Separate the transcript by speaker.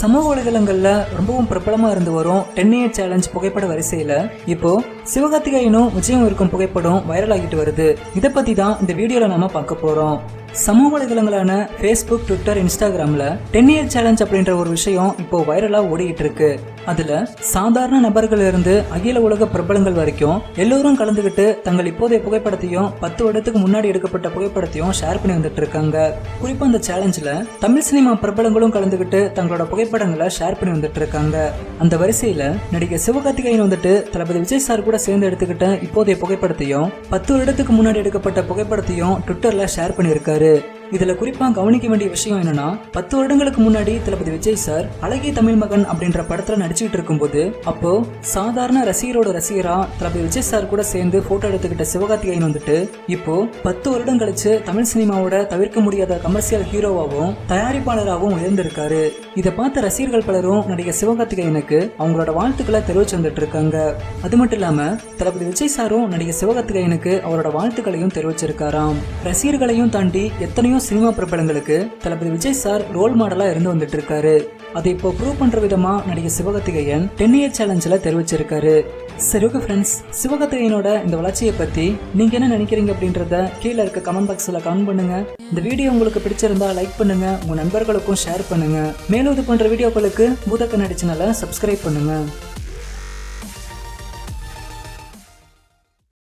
Speaker 1: சமூக வலைதளங்களில் ரொம்பவும் பிரபலமாக இருந்து வரும் டென் இயர் சேலஞ்ச் புகைப்பட வரிசையில் இப்போ சிவகார்த்திகேயனும் விஜயம் இருக்கும் புகைப்படம் வைரல் ஆகிட்டு வருது. இதை பற்றி தான் இந்த வீடியோவில் நாம பார்க்க போகிறோம் சமூக வலைதளங்களான ஃபேஸ்புக் ட்விட்டர் இன்ஸ்டாகிராம்ல டென் இயர் சேலஞ்ச் அப்படின்ற ஒரு விஷயம் இப்போ வைரலா ஓடிட்டு இருக்கு அதுல சாதாரண நபர்கள் இருந்து அகில உலக பிரபலங்கள் வரைக்கும் எல்லோரும் கலந்துகிட்டு தங்கள் இப்போதைய புகைப்படத்தையும் பத்து வருடத்துக்கு முன்னாடி எடுக்கப்பட்ட புகைப்படத்தையும் ஷேர் பண்ணி வந்துட்டு இருக்காங்க குறிப்பா அந்த சேலஞ்சில் தமிழ் சினிமா பிரபலங்களும் கலந்துகிட்டு தங்களோட புகைப்படங்களை ஷேர் பண்ணி வந்துட்டு இருக்காங்க அந்த வரிசையில நடிகர் சிவகார்த்திகேயன் வந்துட்டு தளபதி விஜய் சார் கூட சேர்ந்து எடுத்துக்கிட்ட இப்போதைய புகைப்படத்தையும் பத்து வருடத்துக்கு முன்னாடி எடுக்கப்பட்ட புகைப்படத்தையும் ட்விட்டர்ல ஷேர் பண்ணியிருக்காரு. வந்து இதுல குறிப்பா கவனிக்க வேண்டிய விஷயம் என்னன்னா பத்து வருடங்களுக்கு முன்னாடி தளபதி விஜய் சார் அழகிய தமிழ் மகன் அப்படின்ற படத்துல நடிச்சுக்கிட்டு இருக்கும்போது அப்போ சாதாரண ரசிகரோட ரசிகரா தளபதி விஜய் சார் கூட சேர்ந்து போட்டோ எடுத்துக்கிட்ட சிவகார்த்திகேயன் வந்துட்டு இப்போ பத்து வருடம் கழிச்சு தமிழ் சினிமாவோட தவிர்க்க முடியாத கமர்ஷியல் ஹீரோவாகவும் தயாரிப்பாளராகவும் உயர்ந்திருக்காரு. இதை பார்த்த ரசிகர்கள் பலரும் நடிகர் சிவகார்த்திகேயனுக்கு அவங்களோட வாழ்த்துக்களை தெரிவிச்சு வந்துட்டு இருக்காங்க. அது மட்டும் இல்லாம தளபதி விஜய் சாரும் நடிகர் சிவகார்த்திகேயனுக்கு அவரோட வாழ்த்துக்களையும் தெரிவிச்சிருக்காராம். ரசிகர்களையும் தாண்டி எத்தனையோ சினிமா பிரபலங்களுக்கு தளபதி விஜய் சார் ரோல் மாடலா இருந்து வந்துட்டு இருக்காரு அதை இப்போ ப்ரூவ் பண்ற விதமா நடிகர் சிவகார்த்திகேயன் டென் இயர் சேலஞ்சில் தெரிவிச்சிருக்காரு. சரி ஓகே ஃப்ரெண்ட்ஸ் சிவகார்த்திகேயனோட இந்த வளர்ச்சியை பத்தி நீங்க என்ன நினைக்கிறீங்க அப்படின்றத கீழே இருக்க கமெண்ட் பாக்ஸ்ல கமெண்ட் பண்ணுங்க. இந்த வீடியோ உங்களுக்கு பிடிச்சிருந்தா லைக் பண்ணுங்க. உங்க நண்பர்களுக்கும் ஷேர் பண்ணுங்க. மேலும் இது போன்ற வீடியோக்களுக்கு பூதக்க நடிச்சனால சப்ஸ்கிரைப் பண்ணுங்க.